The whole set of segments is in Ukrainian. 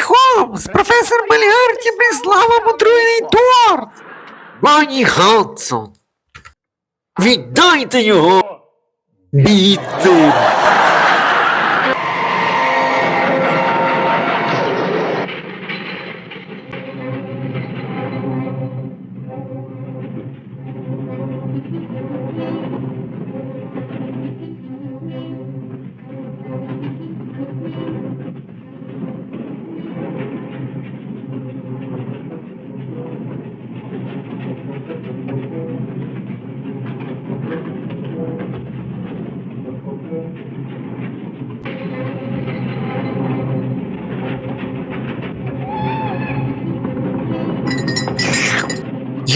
Холмс, професор Мельгарті прислав вам отруєний торт. Бані Хадсон, віддайте його бійти.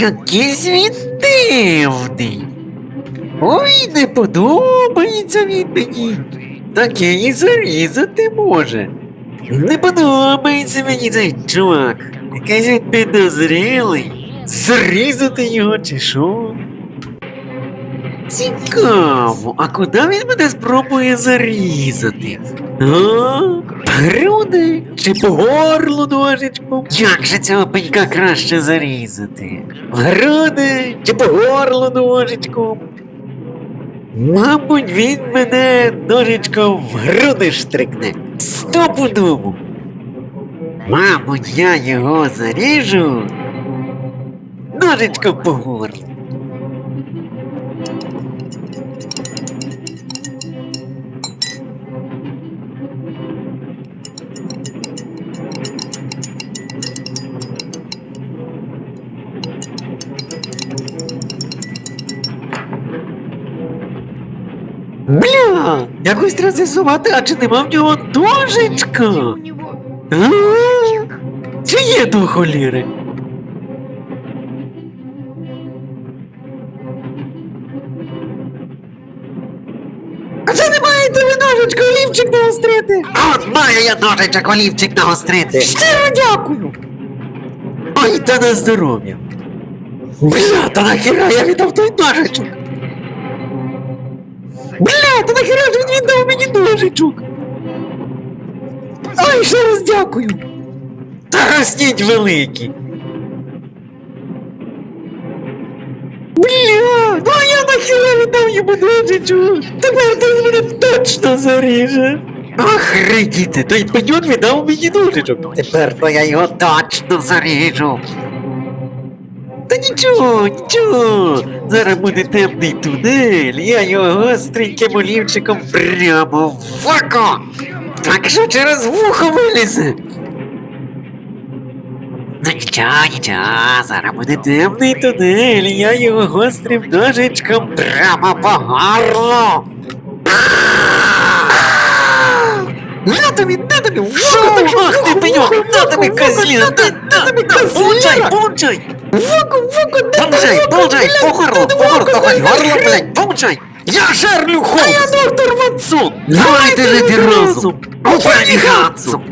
Якийсь він дивний. Ой, не подобається він мені. Таке і зарізати може. Не подобається мені цей чувак. Якийсь він підозрілий. Зарізати його чи що? Цікаво, а куди він мене спробує зарізати? А? Груди чи по горлу ножичком? Як же цього пенька краще зарізати? В груди чи по горлу ножичком? Мабуть, він мене ножичком в груди штрикне. Стопудово. Мабуть, я його заріжу. Ножичком по горлу. Бля, якось треба з'ясувати, а чи нема в нього ножичка? А? Чи є до холіри? А чи не маєте ви ножичка олівчик нагострити? От маю я ножичок олівчик нагострити. Щиро дякую. Ой, та на здоров'я. Бля, та нахіра я віддав той ножичок? Бля, та нахіра ж він віддав мені ножичок? Ой, ще раз дякую. Та ростіть великі. Бля, ну а я нахіра віддав йому ножичок. Тепер ти мене точно заріже. Ах, діти, той пеньон віддав мені ножичок. Тепер то я його точно заріжу. Та нічого, нічого. Зараз буде темний тунель, я його гостреньким олівчиком прямо в око. Так що через вухо вилізе. Ну нічого, нічого, зараз буде темний тунель, я його гострим ножичком прямо по горлу. На тобі, на тобі, в око, так що ах ти пеньок, на тобі козліна, на тобі козліна. Получай, получай. Вуку, вуку, де Получай, получай, по горлу, по горлу, давай, горло, блядь, получай! Я Шерлю Холмс! Я доктор Ватсон. Давайте жити разом! У пані Хадсон!